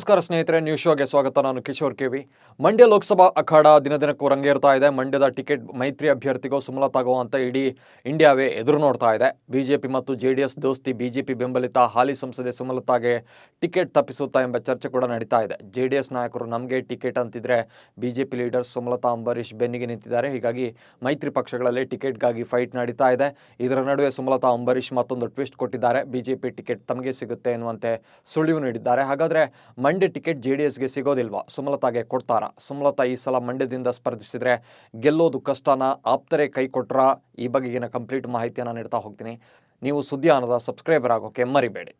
ನಮಸ್ಕಾರ ಸ್ನೇಹಿತರೆ ನ್ಯೂಸ್ ಶೋಗೆ ಸ್ವಾಗತ. ನಾನು ಕಿಶೋರ್ ಕೆವಿ ಮಂಡ್ಯ ಲೋಕಸಭಾ ಅಖಾಡ ದಿನ ದಿನಕ್ಕೂ ರಂಗೇರ್ತಾ ಇದೆ. ಮಂಡ್ಯದ ಟಿಕೆಟ್ ಮೈತ್ರಿ ಅಭ್ಯರ್ಥಿಗೂ ಸುಮಲತಾಗೋ ಅಂತ ಇಡೀ ಇಂಡಿಯಾವೇ ಎದುರು ನೋಡ್ತಾ ಇದೆ. ಬಿಜೆಪಿ ಮತ್ತು ಜೆಡಿಎಸ್ ದೋಸ್ತಿ ಬಿಜೆಪಿ ಬೆಂಬಲಿತ ಹಾಲಿ ಸಂಸದೆ ಸುಮಲತಾಗೆ ಟಿಕೆಟ್ ತಪ್ಪಿಸುತ್ತಾ ಎಂಬ ಚರ್ಚೆ ಕೂಡ ನಡೀತಾ ಇದೆ. ಜೆಡಿಎಸ್ ನಾಯಕರು ನಮಗೆ ಟಿಕೆಟ್ ಅಂತಿದ್ರೆ ಬಿಜೆಪಿ ಲೀಡರ್ ಸುಮಲತಾ ಅಂಬರೀಶ್ ಬೆನ್ನಿಗೆ ನಿಂತಿದ್ದಾರೆ. ಹೀಗಾಗಿ ಮೈತ್ರಿ ಪಕ್ಷಗಳಲ್ಲಿ ಟಿಕೆಟ್ಗಾಗಿ ಫೈಟ್ ನಡೀತಾ ಇದೆ. ಇದರ ನಡುವೆ ಸುಮಲತಾ ಅಂಬರೀಶ್ ಮತ್ತೊಂದು ಟ್ವಿಸ್ಟ್ ಕೊಟ್ಟಿದ್ದಾರೆ. ಬಿಜೆಪಿ ಟಿಕೆಟ್ ತಮಗೆ ಸಿಗುತ್ತೆ ಎನ್ನುವಂತೆ ಸುಳಿವು ನೀಡಿದ್ದಾರೆ. ಹಾಗಾದ್ರೆ ಮಂಡ್ಯ ಟಿಕೆಟ್ ಜೆ ಡಿ ಎಸ್ಗೆ ಸಿಗೋದಿಲ್ವಾ? ಸುಮಲತಾಗೆ ಕೊಡ್ತಾರಾ? ಸುಮಲತಾ ಈ ಸಲ ಮಂಡ್ಯದಿಂದ ಸ್ಪರ್ಧಿಸಿದರೆ ಗೆಲ್ಲೋದು ಕಷ್ಟನ? ಆಪ್ತರೇ ಕೈ ಕೊಟ್ರ? ಈ ಬಗೆಗಿನ ಕಂಪ್ಲೀಟ್ ಮಾಹಿತಿಯನ್ನು ನೀಡ್ತಾ ಹೋಗ್ತೀನಿ. ನೀವು ಸುದ್ದಿಯಾನದ ಸಬ್ಸ್ಕ್ರೈಬರ್ ಆಗೋಕೆ ಮರಿಬೇಡಿ.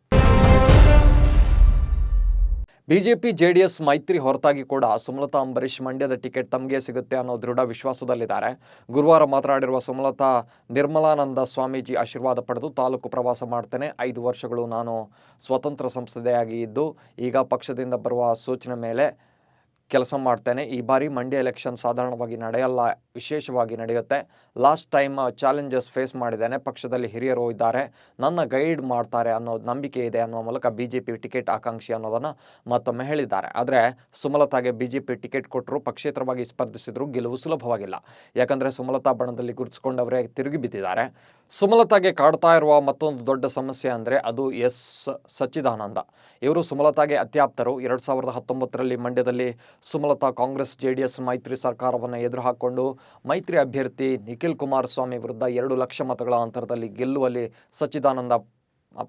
ಬಿಜೆಪಿ, ಜೆಡಿಎಸ್ ಮೈತ್ರಿ ಹೊರತಾಗಿ ಕೂಡ ಸುಮಲತಾ ಅಂಬರೀಶ್ ಮಂಡ್ಯದ ಟಿಕೆಟ್ ತಮಗೆ ಸಿಗುತ್ತೆ ಅನ್ನೋ ದೃಢ ವಿಶ್ವಾಸದಲ್ಲಿದ್ದಾರೆ. ಗುರುವಾರ ಮಾತನಾಡಿರುವ ಸುಮಲತಾ, ನಿರ್ಮಲಾನಂದ ಸ್ವಾಮೀಜಿ ಆಶೀರ್ವಾದ ಪಡೆದು ತಾಲೂಕು ಪ್ರವಾಸ ಮಾಡ್ತೇನೆ. ಐದು ವರ್ಷಗಳು ನಾನು ಸ್ವತಂತ್ರ ಸಂಸದೆಯಾಗಿ ಇದ್ದು, ಈಗ ಪಕ್ಷದಿಂದ ಬರುವ ಸೂಚನೆ ಮೇಲೆ ಕೆಲಸ ಮಾಡ್ತೇನೆ. ಈ ಬಾರಿ ಮಂಡ್ಯ ಎಲೆಕ್ಷನ್ ಸಾಧಾರಣವಾಗಿ ನಡೆಯಲ್ಲ, ವಿಶೇಷವಾಗಿ ನಡೆಯುತ್ತೆ. ಲಾಸ್ಟ್ ಟೈಮ್ ಚಾಲೆಂಜಸ್ ಫೇಸ್ ಮಾಡಿದ್ದೇನೆ. ಪಕ್ಷದಲ್ಲಿ ಹಿರಿಯರು ಇದ್ದಾರೆ. ನನ್ನ ಗೈಡ್ ಮಾಡ್ತಾರೆ ಅನ್ನೋ ನಂಬಿಕೆ ಇದೆ ಅನ್ನೋ ಮೂಲಕ ಬಿ ಜೆ ಪಿ ಟಿಕೆಟ್ ಆಕಾಂಕ್ಷಿ ಅನ್ನೋದನ್ನು ಮತ್ತೊಮ್ಮೆ ಹೇಳಿದ್ದಾರೆ. ಆದರೆ ಸುಮಲತಾಗೆ ಬಿ ಜೆ ಪಿ ಟಿಕೆಟ್ ಕೊಟ್ಟರು ಪಕ್ಷೇತರವಾಗಿ ಸ್ಪರ್ಧಿಸಿದ್ರು, ಗೆಲುವು ಸುಲಭವಾಗಿಲ್ಲ. ಯಾಕಂದರೆ ಸುಮಲತಾ ಬಣದಲ್ಲಿ ಗುರುತಿಸಿಕೊಂಡವರೇ ತಿರುಗಿ ಬಿದ್ದಿದ್ದಾರೆ. ಸುಮಲತಾಗೆ ಕಾಡ್ತಾ ಇರುವ ಮತ್ತೊಂದು ದೊಡ್ಡ ಸಮಸ್ಯೆ ಅಂದರೆ ಅದು ಎಸ್. ಸಚ್ಚಿದಾನಂದ. ಇವರು ಸುಮಲತಾಗೆ ಅತ್ಯಾಪ್ತರು. ಎರಡು ಸಾವಿರದ ಹತ್ತೊಂಬತ್ತರಲ್ಲಿ ಮಂಡ್ಯದಲ್ಲಿ ಸುಮಲತಾ ಕಾಂಗ್ರೆಸ್, ಜೆಡಿಎಸ್ ಮೈತ್ರಿ ಸರ್ಕಾರವನ್ನು ಎದುರು ಹಾಕಿಕೊಂಡು ಮೈತ್ರಿ ಅಭ್ಯರ್ಥಿ ನಿಖಿಲ್ ಕುಮಾರಸ್ವಾಮಿ ವಿರುದ್ಧ ಎರಡು ಲಕ್ಷ ಮತಗಳ ಅಂತರದಲ್ಲಿ ಗೆಲ್ಲುವಲ್ಲಿ ಸಚ್ಚಿದಾನಂದ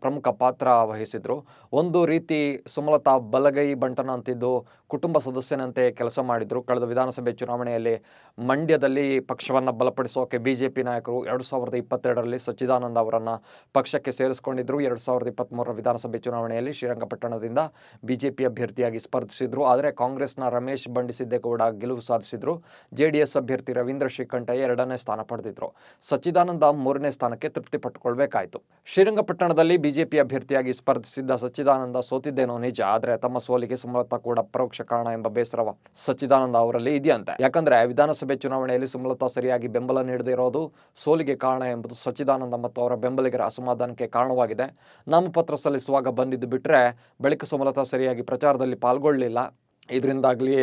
ಪ್ರಮುಖ ಪಾತ್ರ ವಹಿಸಿದ್ರು. ಒಂದು ರೀತಿ ಸುಮಲತಾ ಬಲಗೈ ಬಂಟನ ಅಂತಿದ್ದು, ಕುಟುಂಬ ಸದಸ್ಯನಂತೆ ಕೆಲಸ ಮಾಡಿದ್ರು. ಕಳೆದ ವಿಧಾನಸಭೆ ಚುನಾವಣೆಯಲ್ಲಿ ಮಂಡ್ಯದಲ್ಲಿ ಪಕ್ಷವನ್ನು ಬಲಪಡಿಸೋಕೆ ಬಿ ಜೆ ಪಿ ನಾಯಕರು ಎರಡು ಸಾವಿರದ ಇಪ್ಪತ್ತೆರಡರಲ್ಲಿ ಸಚ್ಚಿದಾನಂದ ಅವರನ್ನು ಪಕ್ಷಕ್ಕೆ ಸೇರಿಸಿಕೊಂಡಿದ್ರು. ಎರಡು ಸಾವಿರದ ಇಪ್ಪತ್ತ್ಮೂರರ ವಿಧಾನಸಭೆ ಚುನಾವಣೆಯಲ್ಲಿ ಶ್ರೀರಂಗಪಟ್ಟಣದಿಂದ ಬಿ ಜೆ ಪಿ ಅಭ್ಯರ್ಥಿಯಾಗಿ ಸ್ಪರ್ಧಿಸಿದ್ರು. ಆದರೆ ಕಾಂಗ್ರೆಸ್ನ ರಮೇಶ್ ಬಂಡಿಸಿದ್ದೇಗೌಡ ಗೆಲುವು ಸಾಧಿಸಿದ್ರು. ಎಸ್ ಅಭ್ಯರ್ಥಿ ರವೀಂದ್ರ ಶ್ರೀಕಂಠಯ್ಯ ಎರಡನೇ ಸ್ಥಾನ ಪಡೆದಿದ್ರು. ಸಚ್ಚಿದಾನಂದ ಮೂರನೇ ಸ್ಥಾನಕ್ಕೆ ತೃಪ್ತಿ ಪಟ್ಟುಕೊಳ್ಬೇಕಾಯಿತು. ಶ್ರೀರಂಗಪಟ್ಟಣದಲ್ಲಿ ಬಿಜೆಪಿ ಅಭ್ಯರ್ಥಿಯಾಗಿ ಸ್ಪರ್ಧಿಸಿದ್ದ ಸಚ್ಚಿದಾನಂದ ಸೋತಿದ್ದೇನೋ ನಿಜ, ಆದರೆ ತಮ್ಮ ಸೋಲಿಗೆ ಸುಮಲತಾ ಕೂಡ ಪರೋಕ್ಷ ಕಾರಣ ಎಂಬ ಬೇಸರವ. ಸಚ್ಚಿದಾನಂದ ಅವರಲ್ಲಿ ಇದೆಯಂತೆ. ಯಾಕಂದ್ರೆ ವಿಧಾನಸಭೆ ಚುನಾವಣೆಯಲ್ಲಿ ಸುಮಲತಾ ಸರಿಯಾಗಿ ಬೆಂಬಲ ನೀಡದೇ ಇರೋದು ಸೋಲಿಗೆ ಕಾರಣ ಎಂಬುದು ಸಚ್ಚಿದಾನಂದ ಮತ್ತು ಅವರ ಬೆಂಬಲಿಗರ ಅಸಮಾಧಾನಕ್ಕೆ ಕಾರಣವಾಗಿದೆ. ನಾಮಪತ್ರ ಸಲ್ಲಿಸುವಾಗ ಬಂದಿದ್ದು ಬಿಟ್ಟರೆ ಬಳಿಕ ಸುಮಲತಾ ಸರಿಯಾಗಿ ಪ್ರಚಾರದಲ್ಲಿ ಪಾಲ್ಗೊಳ್ಳಲಿಲ್ಲ. ಇದರಿಂದಾಗಲಿ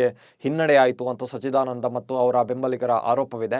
ಹಿನ್ನಡೆಯಾಯಿತು ಅಂತ ಸಚ್ಚಿದಾನಂದ ಮತ್ತು ಅವರ ಬೆಂಬಲಿಗರ ಆರೋಪವಿದೆ.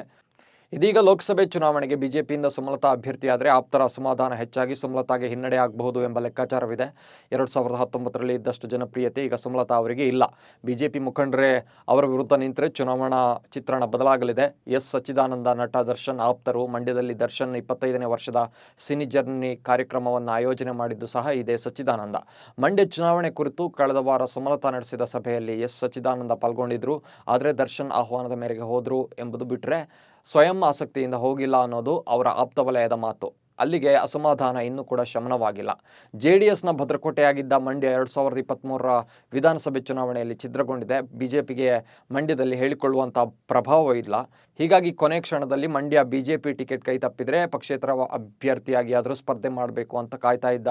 ಇದೀಗ ಲೋಕಸಭೆ ಚುನಾವಣೆಗೆ ಬಿಜೆಪಿಯಿಂದ ಸುಮಲತಾ ಅಭ್ಯರ್ಥಿಯಾದರೆ ಆಪ್ತರ ಅಸಮಾಧಾನ ಹೆಚ್ಚಾಗಿ ಸುಮಲತಾಗೆ ಹಿನ್ನಡೆ ಆಗಬಹುದು ಎಂಬ ಲೆಕ್ಕಾಚಾರವಿದೆ. ಎರಡು ಸಾವಿರದ ಹತ್ತೊಂಬತ್ತರಲ್ಲಿ ಇದ್ದಷ್ಟು ಜನಪ್ರಿಯತೆ ಈಗ ಸುಮಲತಾ ಅವರಿಗೆ ಇಲ್ಲ. ಬಿಜೆಪಿ ಮುಖಂಡರೇ ಅವರ ವಿರುದ್ಧ ನಿಂತರೆ ಚುನಾವಣಾ ಚಿತ್ರಣ ಬದಲಾಗಲಿದೆ. ಎಸ್ ಸಚ್ಚಿದಾನಂದ ನಟ ದರ್ಶನ್ ಆಪ್ತರು ಮಂಡ್ಯದಲ್ಲಿ ದರ್ಶನ್ ಇಪ್ಪತ್ತೈದನೇ ವರ್ಷದ ಸಿನಿ ಜರ್ನಿ ಕಾರ್ಯಕ್ರಮವನ್ನು ಆಯೋಜನೆ ಮಾಡಿದ್ದು ಸಹ ಇದೆ ಸಚ್ಚಿದಾನಂದ. ಮಂಡ್ಯ ಚುನಾವಣೆ ಕುರಿತು ಕಳೆದ ವಾರ ಸುಮಲತಾ ನಡೆಸಿದ ಸಭೆಯಲ್ಲಿ ಎಸ್ ಸಚ್ಚಿದಾನಂದ ಪಾಲ್ಗೊಂಡಿದ್ರು. ಆದರೆ ದರ್ಶನ್ ಆಹ್ವಾನದ ಮೇರೆಗೆ ಹೋದರು ಎಂಬುದು ಬಿಟ್ಟರೆ ಸ್ವಯಂ ಆಸಕ್ತಿಯಿಂದ ಹೋಗಿಲ್ಲ ಅನ್ನೋದು ಅವರ ಆಪ್ತ ವಲಯದ ಮಾತು. ಅಲ್ಲಿಗೆ ಅಸಮಾಧಾನ ಇನ್ನೂ ಕೂಡ ಶಮನವಾಗಿಲ್ಲ. ಜೆ ಡಿ ಎಸ್ನ ಭದ್ರಕೋಟೆಯಾಗಿದ್ದ ಮಂಡ್ಯ ಎರಡು ಸಾವಿರದ ಇಪ್ಪತ್ತ್ಮೂರರ ವಿಧಾನಸಭೆ ಚುನಾವಣೆಯಲ್ಲಿ ಛಿದ್ರಗೊಂಡಿದೆ. ಬಿ ಜೆ ಪಿಗೆ ಮಂಡ್ಯದಲ್ಲಿ ಹೇಳಿಕೊಳ್ಳುವಂಥ ಪ್ರಭಾವ ಇಲ್ಲ. ಹೀಗಾಗಿ ಕೊನೆ ಕ್ಷಣದಲ್ಲಿ Mandya B J P ticket ಕೈ ತಪ್ಪಿದರೆ ಪಕ್ಷೇತರ ಅಭ್ಯರ್ಥಿಯಾಗಿ ಆದರೂ ಸ್ಪರ್ಧೆ ಮಾಡಬೇಕು ಅಂತ ಕಾಯ್ತಾ ಇದ್ದ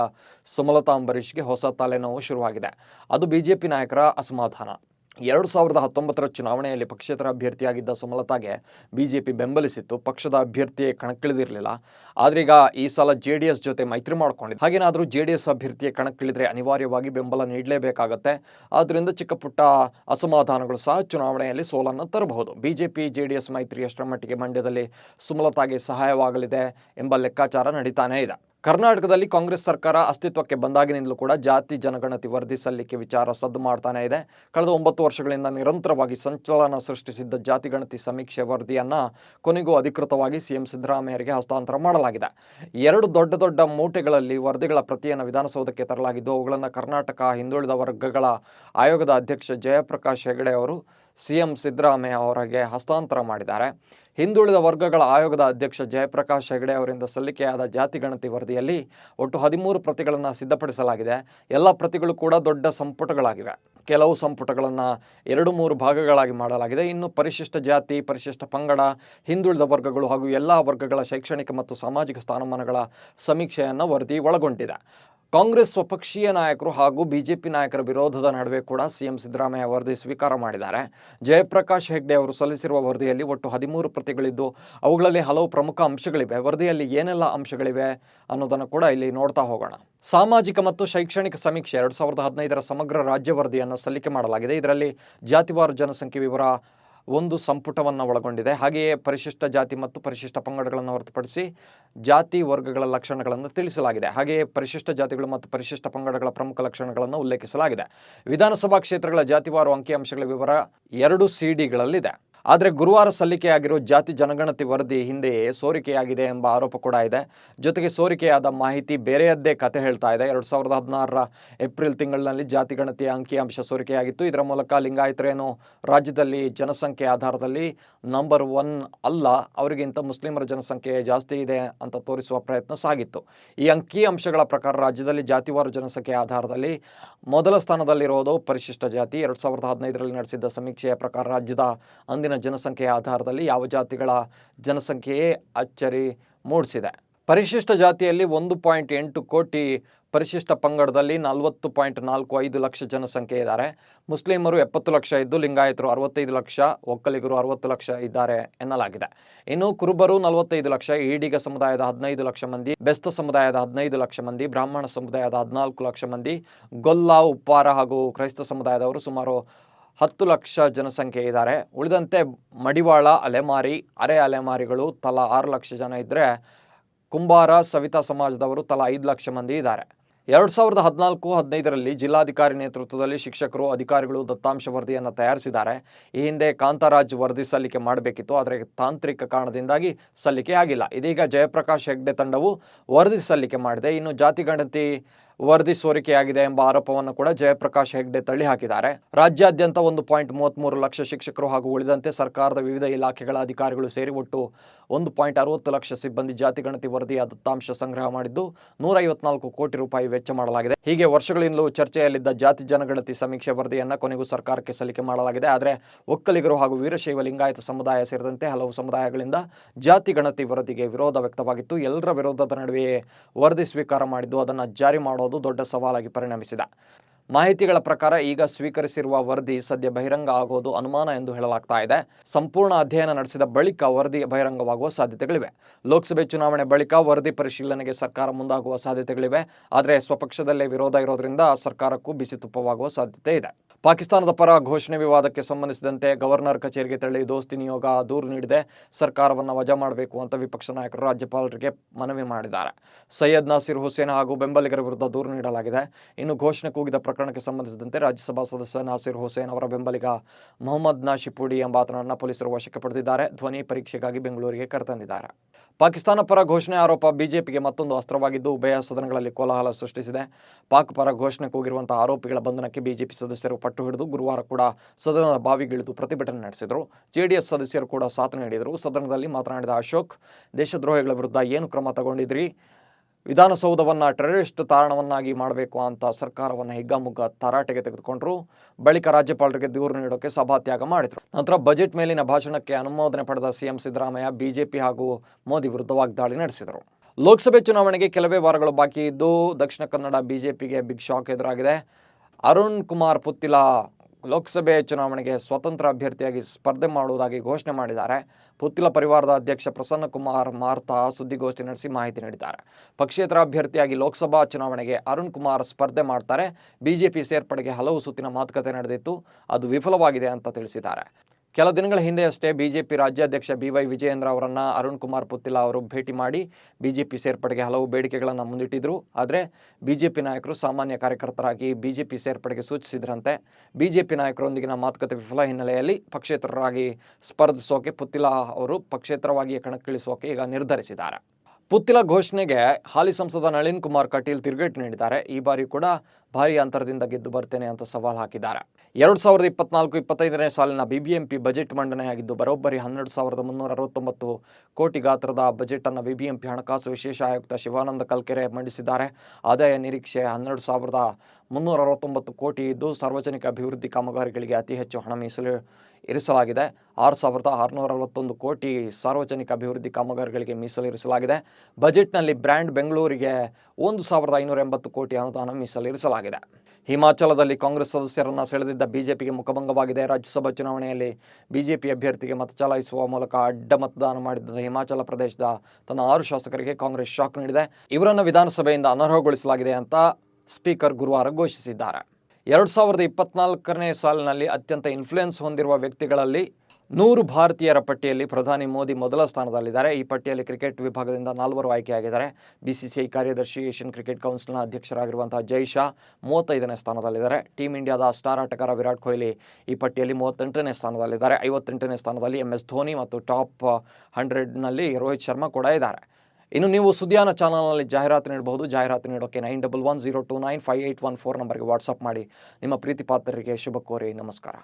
ಸುಮಲತಾ ಅಂಬರೀಷ್ಗೆ ಹೊಸ ತಲೆನೋವು ಶುರುವಾಗಿದೆ. ಅದು ಬಿಜೆಪಿ ನಾಯಕರ ಅಸಮಾಧಾನ. ಎರಡು ಸಾವಿರದ ಹತ್ತೊಂಬತ್ತರ ಚುನಾವಣೆಯಲ್ಲಿ ಪಕ್ಷೇತರ ಅಭ್ಯರ್ಥಿಯಾಗಿದ್ದ ಸುಮಲತಾಗೆ ಬಿಜೆಪಿ ಬೆಂಬಲಿಸಿತ್ತು. ಪಕ್ಷದ ಅಭ್ಯರ್ಥಿಯೇ ಕಣಕ್ಕಿಳಿದಿರಲಿಲ್ಲ. ಆದ್ರೀಗ ಈ ಸಲ ಜೆ ಡಿ ಎಸ್ ಜೊತೆ ಮೈತ್ರಿ ಮಾಡಿಕೊಂಡಿದೆ ಹಾಗೇನಾದರೂ ಜೆ ಡಿ ಎಸ್ ಅಭ್ಯರ್ಥಿಯೇ ಕಣಕ್ಕಿಳಿದ್ರೆ ಅನಿವಾರ್ಯವಾಗಿ ಬೆಂಬಲ ನೀಡಲೇಬೇಕಾಗತ್ತೆ. ಆದ್ದರಿಂದ ಚಿಕ್ಕ ಪುಟ್ಟ ಅಸಮಾಧಾನಗಳು ಸಹ ಚುನಾವಣೆಯಲ್ಲಿ ಸೋಲನ್ನು ತರಬಹುದು. ಬಿಜೆಪಿ ಜೆ ಡಿ ಎಸ್ ಮೈತ್ರಿ ಎಷ್ಟರ ಮಟ್ಟಿಗೆ ಮಂಡ್ಯದಲ್ಲಿ ಸುಮಲತಾಗೆ ಸಹಾಯವಾಗಲಿದೆ ಎಂಬ ಲೆಕ್ಕಾಚಾರ ನಡೀತಾನೇ ಇದೆ. ಕರ್ನಾಟಕದಲ್ಲಿ ಕಾಂಗ್ರೆಸ್ ಸರ್ಕಾರ ಅಸ್ತಿತ್ವಕ್ಕೆ ಬಂದಾಗಿನಿಂದಲೂ ಕೂಡ ಜಾತಿ ಜನಗಣತಿ ವರದಿ ಸಲ್ಲಿಕೆ ವಿಚಾರ ಸದ್ದು ಮಾಡ್ತಾನೆ ಇದೆ. ಕಳೆದ ಒಂಬತ್ತು ವರ್ಷಗಳಿಂದ ನಿರಂತರವಾಗಿ ಸಂಚಲನ ಸೃಷ್ಟಿಸಿದ್ದ ಜಾತಿ ಗಣತಿ ಸಮೀಕ್ಷೆ ವರದಿಯನ್ನ ಕೊನೆಗೂ ಅಧಿಕೃತವಾಗಿ ಸಿಎಂ ಸಿದ್ದರಾಮಯ್ಯರಿಗೆ ಹಸ್ತಾಂತರ ಮಾಡಲಾಗಿದೆ. ಎರಡು ದೊಡ್ಡ ದೊಡ್ಡ ಮೂಟೆಗಳಲ್ಲಿ ವರದಿಗಳ ಪ್ರತಿಯನ್ನು ವಿಧಾನಸೌಧಕ್ಕೆ ತರಲಾಗಿದ್ದು, ಅವುಗಳನ್ನು ಕರ್ನಾಟಕ ಹಿಂದುಳಿದ ವರ್ಗಗಳ ಆಯೋಗದ ಅಧ್ಯಕ್ಷ ಜಯಪ್ರಕಾಶ್ ಹೆಗಡೆ ಅವರು ಸಿಎಂ ಸಿದ್ದರಾಮಯ್ಯ ಅವರಿಗೆ ಹಸ್ತಾಂತರ ಮಾಡಿದ್ದಾರೆ. ಹಿಂದುಳಿದ ವರ್ಗಗಳ ಆಯೋಗದ ಅಧ್ಯಕ್ಷ ಜಯಪ್ರಕಾಶ್ ಹೆಗಡೆ ಅವರಿಂದ ಸಲ್ಲಿಕೆಯಾದ ಜಾತಿ ಗಣತಿ ವರದಿಯಲ್ಲಿ ಒಟ್ಟು ಹದಿಮೂರು ಪ್ರತಿಗಳನ್ನು ಸಿದ್ಧಪಡಿಸಲಾಗಿದೆ. ಎಲ್ಲ ಪ್ರತಿಗಳು ಕೂಡ ದೊಡ್ಡ ಸಂಪುಟಗಳಾಗಿವೆ. ಕೆಲವು ಸಂಪುಟಗಳನ್ನು ಎರಡು ಮೂರು ಭಾಗಗಳಾಗಿ ಮಾಡಲಾಗಿದೆ. ಇನ್ನು ಪರಿಶಿಷ್ಟ ಜಾತಿ, ಪರಿಶಿಷ್ಟ ಪಂಗಡ, ಹಿಂದುಳಿದ ವರ್ಗಗಳು ಹಾಗೂ ಎಲ್ಲ ವರ್ಗಗಳ ಶೈಕ್ಷಣಿಕ ಮತ್ತು ಸಾಮಾಜಿಕ ಸ್ಥಾನಮಾನಗಳ ಸಮೀಕ್ಷೆಯನ್ನು ವರದಿ ಒಳಗೊಂಡಿದೆ. ಕಾಂಗ್ರೆಸ್ ಸ್ವಪಕ್ಷೀಯ ನಾಯಕರು ಹಾಗೂ ಬಿಜೆಪಿ ನಾಯಕರ ವಿರೋಧದ ನಡುವೆ ಕೂಡ ಸಿಎಂ ಸಿದ್ದರಾಮಯ್ಯ ವರದಿ ಸ್ವೀಕಾರ ಮಾಡಿದ್ದಾರೆ. ಜಯಪ್ರಕಾಶ್ ಹೆಗ್ಡೆ ಅವರು ಸಲ್ಲಿಸಿರುವ ವರದಿಯಲ್ಲಿ ಒಟ್ಟು ಹದಿಮೂರು ಪ್ರತಿಗಳಿದ್ದು, ಅವುಗಳಲ್ಲಿ ಹಲವು ಪ್ರಮುಖ ಅಂಶಗಳಿವೆ. ವರದಿಯಲ್ಲಿ ಏನೆಲ್ಲ ಅಂಶಗಳಿವೆ ಅನ್ನೋದನ್ನು ಕೂಡ ಇಲ್ಲಿ ನೋಡ್ತಾ ಹೋಗೋಣ. ಸಾಮಾಜಿಕ ಮತ್ತು ಶೈಕ್ಷಣಿಕ ಸಮೀಕ್ಷೆ, ಎರಡು ಸಾವಿರದ ಹದಿನೈದರ ಸಮಗ್ರ ರಾಜ್ಯ ವರದಿಯನ್ನು ಸಲ್ಲಿಕೆ ಮಾಡಲಾಗಿದೆ. ಇದರಲ್ಲಿ ಜಾತಿವಾರು ಜನಸಂಖ್ಯೆ ವಿವರ ಒಂದು ಸಂಪುಟವನ್ನು ಒಳಗೊಂಡಿದೆ. ಹಾಗೆಯೇ ಪರಿಶಿಷ್ಟ ಜಾತಿ ಮತ್ತು ಪರಿಶಿಷ್ಟ ಪಂಗಡಗಳನ್ನು ಹೊರತುಪಡಿಸಿ ಜಾತಿ ವರ್ಗಗಳ ಲಕ್ಷಣಗಳನ್ನು ತಿಳಿಸಲಾಗಿದೆ. ಹಾಗೆಯೇ ಪರಿಶಿಷ್ಟ ಜಾತಿಗಳು ಮತ್ತು ಪರಿಶಿಷ್ಟ ಪಂಗಡಗಳ ಪ್ರಮುಖ ಲಕ್ಷಣಗಳನ್ನು ಉಲ್ಲೇಖಿಸಲಾಗಿದೆ. ವಿಧಾನಸಭಾ ಕ್ಷೇತ್ರಗಳ ಜಾತಿವಾರು ಅಂಕಿಅಂಶಗಳ ವಿವರ ಎರಡು ಸಿಡಿಗಳಲ್ಲಿದೆ ಆದರೆ ಗುರುವಾರ ಸಲ್ಲಿಕೆಯಾಗಿರೋ ಜಾತಿ ಜನಗಣತಿ ವರದಿ ಹಿಂದೆಯೇ ಸೋರಿಕೆಯಾಗಿದೆ ಎಂಬ ಆರೋಪ ಕೂಡ ಇದೆ. ಜೊತೆಗೆ ಸೋರಿಕೆಯಾದ ಮಾಹಿತಿ ಬೇರೆಯದ್ದೇ ಕತೆ ಹೇಳ್ತಾ ಇದೆ. ಎರಡು ಸಾವಿರದ ಹದಿನಾರರ ಏಪ್ರಿಲ್ ತಿಂಗಳಿನಲ್ಲಿ ಜಾತಿ ಗಣತಿಯ ಅಂಕಿಅಂಶ ಸೋರಿಕೆಯಾಗಿತ್ತು. ಇದರ ಮೂಲಕ ಲಿಂಗಾಯತರೇನು ರಾಜ್ಯದಲ್ಲಿ ಜನಸಂಖ್ಯೆ ಆಧಾರದಲ್ಲಿ ನಂಬರ್ ಒನ್ ಅಲ್ಲ, ಅವರಿಗಿಂತ ಮುಸ್ಲಿಮರ ಜನಸಂಖ್ಯೆ ಜಾಸ್ತಿ ಇದೆ ಅಂತ ತೋರಿಸುವ ಪ್ರಯತ್ನ ಸಾಗಿತ್ತು. ಈ ಅಂಕಿ ಅಂಶಗಳ ಪ್ರಕಾರ ರಾಜ್ಯದಲ್ಲಿ ಜಾತಿವಾರು ಜನಸಂಖ್ಯೆ ಆಧಾರದಲ್ಲಿ ಮೊದಲ ಸ್ಥಾನದಲ್ಲಿರೋದು ಪರಿಶಿಷ್ಟ ಜಾತಿ. ಎರಡು ಸಾವಿರದ ಹದಿನೈದರಲ್ಲಿ ನಡೆಸಿದ್ದ ಸಮೀಕ್ಷೆಯ ಪ್ರಕಾರ ರಾಜ್ಯದ ಅಂದಿನ ಜನಸಂಖ್ಯೆಯ ಆಧಾರದಲ್ಲಿ ಯಾವ ಜಾತಿಗಳ ಜನಸಂಖ್ಯೆಯೇ ಅಚ್ಚರಿ ಮೂಡಿಸಿದೆ. ಪರಿಶಿಷ್ಟ ಜಾತಿಯಲ್ಲಿ ಒಂದು ಪಾಯಿಂಟ್ ಎಂಟು ಕೋಟಿ ಪರಿಶಿಷ್ಟ ಪಂಗಡದಲ್ಲಿ ನಲವತ್ತು ಪಾಯಿಂಟ್ ನಾಲ್ಕು ಐದು ಲಕ್ಷ ಜನಸಂಖ್ಯೆ ಇದ್ದಾರೆ. ಮುಸ್ಲಿಮರು ಎಪ್ಪತ್ತು ಲಕ್ಷ ಇದ್ದು, ಲಿಂಗಾಯತರು ಅರವತ್ತೈದು ಲಕ್ಷ, ಒಕ್ಕಲಿಗರು ಅರವತ್ತು ಲಕ್ಷ ಇದ್ದಾರೆ ಎನ್ನಲಾಗಿದೆ. ಇನ್ನು ಕುರುಬರು ನಲವತ್ತೈದು ಲಕ್ಷ, ಈಡಿಗ ಸಮುದಾಯದ ಹದಿನೈದು ಲಕ್ಷ ಮಂದಿ, ಬೆಸ್ತ ಸಮುದಾಯದ ಹದಿನೈದು ಲಕ್ಷ ಮಂದಿ, ಬ್ರಾಹ್ಮಣ ಸಮುದಾಯದ ಹದಿನಾಲ್ಕು ಲಕ್ಷ ಮಂದಿ, ಗೊಲ್ಲ, ಉಪ್ಪಾರ ಹಾಗೂ ಕ್ರೈಸ್ತ ಸಮುದಾಯದವರು ಸುಮಾರು ಹತ್ತು ಲಕ್ಷ ಜನಸಂಖ್ಯೆ ಇದ್ದಾರೆ. ಉಳಿದಂತೆ ಮಡಿವಾಳ, ಅಲೆಮಾರಿ, ಅರೆ ಅಲೆಮಾರಿಗಳು ತಲಾ ಆರು ಲಕ್ಷ ಜನ ಇದ್ದರೆ ಕುಂಬಾರ, ಸವಿತಾ ಸಮಾಜದವರು ತಲಾ ಐದು ಲಕ್ಷ ಮಂದಿ ಇದ್ದಾರೆ. ಎರಡು ಸಾವಿರದ ಹದಿನಾಲ್ಕು, ಹದಿನೈದರಲ್ಲಿ ಜಿಲ್ಲಾಧಿಕಾರಿ ನೇತೃತ್ವದಲ್ಲಿ ಶಿಕ್ಷಕರು, ಅಧಿಕಾರಿಗಳು ದತ್ತಾಂಶ ವರದಿಯನ್ನು ತಯಾರಿಸಿದ್ದಾರೆ. ಈ ಹಿಂದೆ ಕಾಂತರಾಜ್ ವರದಿ ಸಲ್ಲಿಕೆ ಮಾಡಬೇಕಿತ್ತು, ಆದರೆ ತಾಂತ್ರಿಕ ಕಾರಣದಿಂದಾಗಿ ಸಲ್ಲಿಕೆ ಆಗಿಲ್ಲ ಇದೀಗ ಜಯಪ್ರಕಾಶ್ ಹೆಗ್ಡೆ ತಂಡವು ವರದಿ ಸಲ್ಲಿಕೆ ಮಾಡಿದೆ. ಇನ್ನು ಜಾತಿ ಗಣತಿ ವರದಿ ಸೋರಿಕೆಯಾಗಿದೆ ಎಂಬ ಆರೋಪವನ್ನು ಕೂಡ ಜಯಪ್ರಕಾಶ್ ಹೆಗ್ಡೆ ತಳ್ಳಿ ಹಾಕಿದ್ದಾರೆ. ರಾಜ್ಯಾದ್ಯಂತ ಒಂದು ಪಾಯಿಂಟ್ ಮೂವತ್ತ್ಮೂರು ಲಕ್ಷ ಶಿಕ್ಷಕರು ಹಾಗೂ ಉಳಿದಂತೆ ಸರ್ಕಾರದ ವಿವಿಧ ಇಲಾಖೆಗಳ ಅಧಿಕಾರಿಗಳು ಸೇರಿ ಒಟ್ಟು ಒಂದು ಪಾಯಿಂಟ್ ಅರವತ್ತು ಲಕ್ಷ ಸಿಬ್ಬಂದಿ ಜಾತಿ ಗಣತಿ ವರದಿಯ ದತ್ತಾಂಶ ಸಂಗ್ರಹ ಮಾಡಿದ್ದು ನೂರ ಐವತ್ನಾಲ್ಕು ಕೋಟಿ ರೂಪಾಯಿ ವೆಚ್ಚ ಮಾಡಲಾಗಿದೆ. ಹೀಗೆ ವರ್ಷಗಳಿಂದಲೂ ಚರ್ಚೆಯಲ್ಲಿದ್ದ ಜಾತಿ ಜನಗಣತಿ ಸಮೀಕ್ಷೆ ವರದಿಯನ್ನು ಕೊನೆಗೂ ಸರ್ಕಾರಕ್ಕೆ ಸಲ್ಲಿಕೆ ಮಾಡಲಾಗಿದೆ. ಆದರೆ ಒಕ್ಕಲಿಗರು ಹಾಗೂ ವೀರಶೈವ ಲಿಂಗಾಯತ ಸಮುದಾಯ ಸೇರಿದಂತೆ ಹಲವು ಸಮುದಾಯಗಳಿಂದ ಜಾತಿ ಗಣತಿ ವರದಿಗೆ ವಿರೋಧ ವ್ಯಕ್ತವಾಗಿತ್ತು. ಎಲ್ಲರ ವಿರೋಧದ ನಡುವೆಯೇ ವರದಿ ಸ್ವೀಕಾರ ಮಾಡಿದ್ದು ಅದನ್ನು ಜಾರಿ ಮಾಡೋದು ದೊಡ್ಡ ಸವಾಲಾಗಿ ಪರಿಣಮಿಸಿದೆ. ಮಾಹಿತಿಗಳ ಪ್ರಕಾರ ಈಗ ಸ್ವೀಕರಿಸಿರುವ ವರದಿ ಸದ್ಯ ಬಹಿರಂಗ ಆಗೋದು ಅನುಮಾನ ಎಂದು ಹೇಳಲಾಗ್ತಾ ಇದೆ. ಸಂಪೂರ್ಣ ಅಧ್ಯಯನ ನಡೆಸಿದ ಬಳಿಕ ವರದಿ ಬಹಿರಂಗವಾಗುವ ಸಾಧ್ಯತೆಗಳಿವೆ. ಲೋಕಸಭೆ ಚುನಾವಣೆ ಬಳಿಕ ವರದಿ ಪರಿಶೀಲನೆಗೆ ಸರ್ಕಾರ ಮುಂದಾಗುವ ಸಾಧ್ಯತೆಗಳಿವೆ. ಆದರೆ ಸ್ವಪಕ್ಷದಲ್ಲೇ ವಿರೋಧ ಇರೋದ್ರಿಂದ ಸರ್ಕಾರಕ್ಕೂ ಬಿಸಿ ತುಪ್ಪವಾಗುವ ಸಾಧ್ಯತೆ ಇದೆ. ಪಾಕಿಸ್ತಾನದ ಪರ ಘೋಷಣೆ ವಿವಾದಕ್ಕೆ ಸಂಬಂಧಿಸಿದಂತೆ ಗವರ್ನರ್ ಕಚೇರಿಗೆ ತೆರಳಿ ದೋಸ್ತಿ ನಿಯೋಗ ದೂರು ನೀಡಿದೆ. ಸರ್ಕಾರವನ್ನು ವಜಾ ಮಾಡಬೇಕು ಅಂತ ವಿಪಕ್ಷ ನಾಯಕರು ರಾಜ್ಯಪಾಲರಿಗೆ ಮನವಿ ಮಾಡಿದ್ದಾರೆ. ಸೈಯದ್ ನಾಸಿರ್ ಹುಸೇನ್ ಹಾಗೂ ಬೆಂಬಲಿಗರ ವಿರುದ್ಧ ದೂರು ನೀಡಲಾಗಿದೆ. ಇನ್ನು ಘೋಷಣೆ ಕೂಗಿದ ಪ್ರಕರಣಕ್ಕೆ ಸಂಬಂಧಿಸಿದಂತೆ ರಾಜ್ಯಸಭಾ ಸದಸ್ಯ ನಾಸಿರ್ ಹುಸೇನ್ ಅವರ ಬೆಂಬಲಿಗ ಮೊಹಮ್ಮದ್ ನಾಶಿಪುಡಿ ಎಂಬಾತನನ್ನು ಪೊಲೀಸರು ವಶಕ್ಕೆ ಪಡೆದಿದ್ದಾರೆ. ಧ್ವನಿ ಪರೀಕ್ಷೆಗಾಗಿ ಬೆಂಗಳೂರಿಗೆ ಕರೆತಂದಿದ್ದಾರೆ. ಪಾಕಿಸ್ತಾನ ಪರ ಘೋಷಣೆ ಆರೋಪ ಬಿಜೆಪಿಗೆ ಮತ್ತೊಂದು ಅಸ್ತ್ರವಾಗಿದ್ದು ಉಭಯ ಸದನಗಳಲ್ಲಿ ಕೋಲಾಹಲ ಸೃಷ್ಟಿಸಿದೆ. ಪಾಕ್ ಪರ ಘೋಷಣೆ ಕೂಗಿರುವಂತಹ ಆರೋಪಿಗಳ ಬಂಧನಕ್ಕೆ ಬಿಜೆಪಿ ಸದಸ್ಯರು ಪಟ್ಟು ಹಿಡಿದು ಗುರುವಾರ ಕೂಡ ಸದನದ ಬಾವಿಗಿಳಿದು ಪ್ರತಿಭಟನೆ ನಡೆಸಿದರು. ಜೆಡಿಎಸ್ ಸದಸ್ಯರು ಕೂಡ ಸಾಥ್ ನೀಡಿದರು. ಸದನದಲ್ಲಿ ಮಾತನಾಡಿದ ಅಶೋಕ್, ದೇಶದ್ರೋಹಿಗಳ ವಿರುದ್ಧ ಏನು ಕ್ರಮ ತಗೊಂಡಿದ್ರಿ? ವಿಧಾನಸೌಧವನ್ನು ಟೆರರಿಸ್ಟ್ ತಾರಣವನ್ನಾಗಿ ಮಾಡಬೇಕು ಅಂತ ಸರ್ಕಾರವನ್ನು ಹಿಗ್ಗಾಮುಗ್ಗ ತರಾಟೆಗೆ ತೆಗೆದುಕೊಂಡರು. ಬಳಿಕ ರಾಜ್ಯಪಾಲರಿಗೆ ದೂರು ನೀಡೋಕೆ ಸಭಾತ್ಯಾಗ ಮಾಡಿದರು. ನಂತರ ಬಜೆಟ್ ಮೇಲಿನ ಭಾಷಣಕ್ಕೆ ಅನುಮೋದನೆ ಪಡೆದ ಸಿಎಂ ಸಿದ್ದರಾಮಯ್ಯ, ಬಿಜೆಪಿ ಹಾಗೂ ಮೋದಿ ವಿರುದ್ಧ ವಾಗ್ದಾಳಿ ನಡೆಸಿದರು. ಲೋಕಸಭೆ ಚುನಾವಣೆಗೆ ಕೆಲವೇ ವಾರಗಳು ಬಾಕಿ ಇದ್ದು, ದಕ್ಷಿಣ ಕನ್ನಡ ಬಿಜೆಪಿಗೆ ಬಿಗ್ ಶಾಕ್ ಎದುರಾಗಿದೆ. ಅರುಣ್ ಕುಮಾರ್ ಪುತ್ತಿಲ ಲೋಕಸಭೆ ಚುನಾವಣೆಗೆ ಸ್ವತಂತ್ರ ಅಭ್ಯರ್ಥಿಯಾಗಿ ಸ್ಪರ್ಧೆ ಮಾಡುವುದಾಗಿ ಘೋಷಣೆ ಮಾಡಿದ್ದಾರೆ. ಪುತ್ತಿಲ ಪರಿವಾರದ ಅಧ್ಯಕ್ಷ ಪ್ರಸನ್ನ ಕುಮಾರ್ ಮಾರ್ತಾ ಸುದ್ದಿಗೋಷ್ಠಿ ನಡೆಸಿ ಮಾಹಿತಿ ನೀಡಿದ್ದಾರೆ. ಪಕ್ಷೇತರ ಅಭ್ಯರ್ಥಿಯಾಗಿ ಲೋಕಸಭಾ ಚುನಾವಣೆಗೆ ಅರುಣ್ ಕುಮಾರ್ ಸ್ಪರ್ಧೆ ಮಾಡ್ತಾರೆ. ಬಿಜೆಪಿ ಸೇರ್ಪಡೆಗೆ ಹಲವು ಸುತ್ತಿನ ಮಾತುಕತೆ ನಡೆದಿತ್ತು. ಅದು ವಿಫಲವಾಗಿದೆ ಅಂತ ತಿಳಿಸಿದ್ದಾರೆ. ಕೆಲ ದಿನಗಳ ಹಿಂದೆಯಷ್ಟೇ ಬಿಜೆಪಿ ರಾಜ್ಯಾಧ್ಯಕ್ಷ ಬಿ ವೈ ವಿಜಯೇಂದ್ರ ಅವರನ್ನು ಅರುಣ್ ಕುಮಾರ್ ಪುತ್ತಿಲ ಅವರು ಭೇಟಿ ಮಾಡಿ ಬಿಜೆಪಿ ಸೇರ್ಪಡೆಗೆ ಹಲವು ಬೇಡಿಕೆಗಳನ್ನು ಮುಂದಿಟ್ಟಿದ್ರು. ಆದರೆ ಬಿಜೆಪಿ ನಾಯಕರು ಸಾಮಾನ್ಯ ಕಾರ್ಯಕರ್ತರಾಗಿ ಬಿಜೆಪಿ ಸೇರ್ಪಡೆಗೆ ಸೂಚಿಸಿದ್ರಂತೆ. ಬಿಜೆಪಿ ನಾಯಕರೊಂದಿಗಿನ ಮಾತುಕತೆ ವಿಫಲ ಹಿನ್ನೆಲೆಯಲ್ಲಿ ಪಕ್ಷೇತರರಾಗಿ ಸ್ಪರ್ಧಿಸೋಕೆ ಪುತ್ತಿಲ ಅವರು ಪಕ್ಷೇತರವಾಗಿಯೇ ಕಣಕ್ಕಿಳಿಸೋಕೆ ಈಗ ನಿರ್ಧರಿಸಿದ್ದಾರೆ. ಪುತ್ತಿಲ ಘೋಷಣೆಗೆ ಹಾಲಿ ಸಂಸದ ನಳಿನ್ ಕುಮಾರ್ ಕಟೀಲ್ ತಿರುಗೇಟು ನೀಡಿದ್ದಾರೆ. ಈ ಬಾರಿ ಕೂಡ ಭಾರಿ ಅಂತರದಿಂದ ಗೆದ್ದು ಬರ್ತೇನೆ ಅಂತ ಸವಾಲು ಹಾಕಿದ್ದಾರೆ. ಎರಡು ಸಾವಿರದ ಇಪ್ಪತ್ನಾಲ್ಕು ಇಪ್ಪತ್ತೈದನೇ ಸಾಲಿನ ಬಿಬಿಎಂಪಿ ಬಜೆಟ್ ಮಂಡನೆಯಾಗಿದ್ದು, ಬರೋಬ್ಬರಿ ಹನ್ನೆರಡು ಸಾವಿರದ ಮುನ್ನೂರ ಅರವತ್ತೊಂಬತ್ತು ಕೋಟಿ ಗಾತ್ರದ ಬಜೆಟನ್ನು ಬಿಬಿಎಂಪಿ ಹಣಕಾಸು ವಿಶೇಷ ಆಯುಕ್ತ ಶಿವಾನಂದ ಕಲ್ಕೆರೆ ಮಂಡಿಸಿದ್ದಾರೆ. ಆದಾಯ ನಿರೀಕ್ಷೆ ಹನ್ನೆರಡು ಸಾವಿರದ ಮುನ್ನೂರ ಅರವತ್ತೊಂಬತ್ತು ಕೋಟಿ ಇದ್ದು, ಸಾರ್ವಜನಿಕ ಅಭಿವೃದ್ಧಿ ಕಾಮಗಾರಿಗಳಿಗೆ ಅತಿ ಹೆಚ್ಚು ಹಣ ಮೀಸಲು ಇರಿಸಲಾಗಿದೆ. ಆರು ಸಾವಿರದ ಆರುನೂರ ಅರವತ್ತೊಂದು ಕೋಟಿ ಸಾರ್ವಜನಿಕ ಅಭಿವೃದ್ಧಿ ಕಾಮಗಾರಿಗಳಿಗೆ ಮೀಸಲಿರಿಸಲಾಗಿದೆ ಬಜೆಟ್ನಲ್ಲಿ ಬ್ರ್ಯಾಂಡ್ ಬೆಂಗಳೂರಿಗೆ ಒಂದು ಸಾವಿರದ ಐನೂರ ಎಂಬತ್ತು ಕೋಟಿ ಅನುದಾನ ಮೀಸಲಿರಿಸಲಾಗಿದೆ ಹಿಮಾಚಲದಲ್ಲಿ ಕಾಂಗ್ರೆಸ್ ಸದಸ್ಯರನ್ನು ಸೆಳೆದಿದ್ದ ಬಿಜೆಪಿಗೆ ಮುಖಭಂಗವಾಗಿದೆ. ರಾಜ್ಯಸಭಾ ಚುನಾವಣೆಯಲ್ಲಿ ಬಿಜೆಪಿ ಅಭ್ಯರ್ಥಿಗೆ ಮತ ಚಲಾಯಿಸುವ ಮೂಲಕ ಅಡ್ಡ ಮತದಾನ ಮಾಡಿದ್ದ ಹಿಮಾಚಲ ಪ್ರದೇಶದ ತನ್ನ ಆರು ಶಾಸಕರಿಗೆ ಕಾಂಗ್ರೆಸ್ ಶಾಕ್ ನೀಡಿದೆ. ಇವರನ್ನು ವಿಧಾನಸಭೆಯಿಂದ ಅನರ್ಹಗೊಳಿಸಲಾಗಿದೆ ಅಂತ ಸ್ಪೀಕರ್ ಗುರುವಾರ ಘೋಷಿಸಿದ್ದಾರೆ. ಎರಡು ಸಾವಿರದ ಇಪ್ಪತ್ನಾಲ್ಕನೇ ಸಾಲಿನಲ್ಲಿ ಅತ್ಯಂತ ಇನ್ಫ್ಲುಯೆನ್ಸ್ ಹೊಂದಿರುವ ವ್ಯಕ್ತಿಗಳಲ್ಲಿ ನೂರು ಭಾರತೀಯರ ಪಟ್ಟಿಯಲ್ಲಿ ಪ್ರಧಾನಿ ಮೋದಿ ಮೊದಲ ಸ್ಥಾನದಲ್ಲಿದ್ದಾರೆ. ಈ ಪಟ್ಟಿಯಲ್ಲಿ ಕ್ರಿಕೆಟ್ ವಿಭಾಗದಿಂದ ನಾಲ್ವರು ಆಯ್ಕೆಯಾಗಿದ್ದಾರೆ. ಬಿಸಿಸಿಐ ಕಾರ್ಯದರ್ಶಿ ಏಷ್ಯನ್ ಕ್ರಿಕೆಟ್ ಕೌನ್ಸಿಲ್ನ ಅಧ್ಯಕ್ಷರಾಗಿರುವಂತಹ ಜೈ ಶಾ ಮೂವತ್ತೈದನೇ ಸ್ಥಾನದಲ್ಲಿದ್ದಾರೆ. ಟೀಮ್ ಇಂಡಿಯಾದ ಸ್ಟಾರ್ ಆಟಗಾರ ವಿರಾಟ್ ಕೊಹ್ಲಿ ಈ ಪಟ್ಟಿಯಲ್ಲಿ ಮೂವತ್ತೆಂಟನೇ ಸ್ಥಾನದಲ್ಲಿದ್ದಾರೆ. ಐವತ್ತೆಂಟನೇ ಸ್ಥಾನದಲ್ಲಿ ಎಂ ಎಸ್ ಧೋನಿ ಮತ್ತು ಟಾಪ್ ಹಂಡ್ರೆಡ್ನಲ್ಲಿ ರೋಹಿತ್ ಶರ್ಮಾ ಕೂಡ ಇದ್ದಾರೆ. ಇನ್ನು ನೀವು ಸುದ್ದಿಯಾನ ಚಾನಲ್ನಲ್ಲಿ ಜಾಹೀರಾತು ನೀಡಬಹುದು. ಜಾಹೀರಾತು ನೀಡೋಕೆ nine double one zero two nine five eight one four ನಂಬರ್ಗೆ ವಾಟ್ಸಪ್ ಮಾಡಿ. ನಿಮ್ಮ ಪ್ರೀತಿ ಪಾತ್ರರಿಗೆ ಶುಭ ಕೋರಿ. ನಮಸ್ಕಾರ.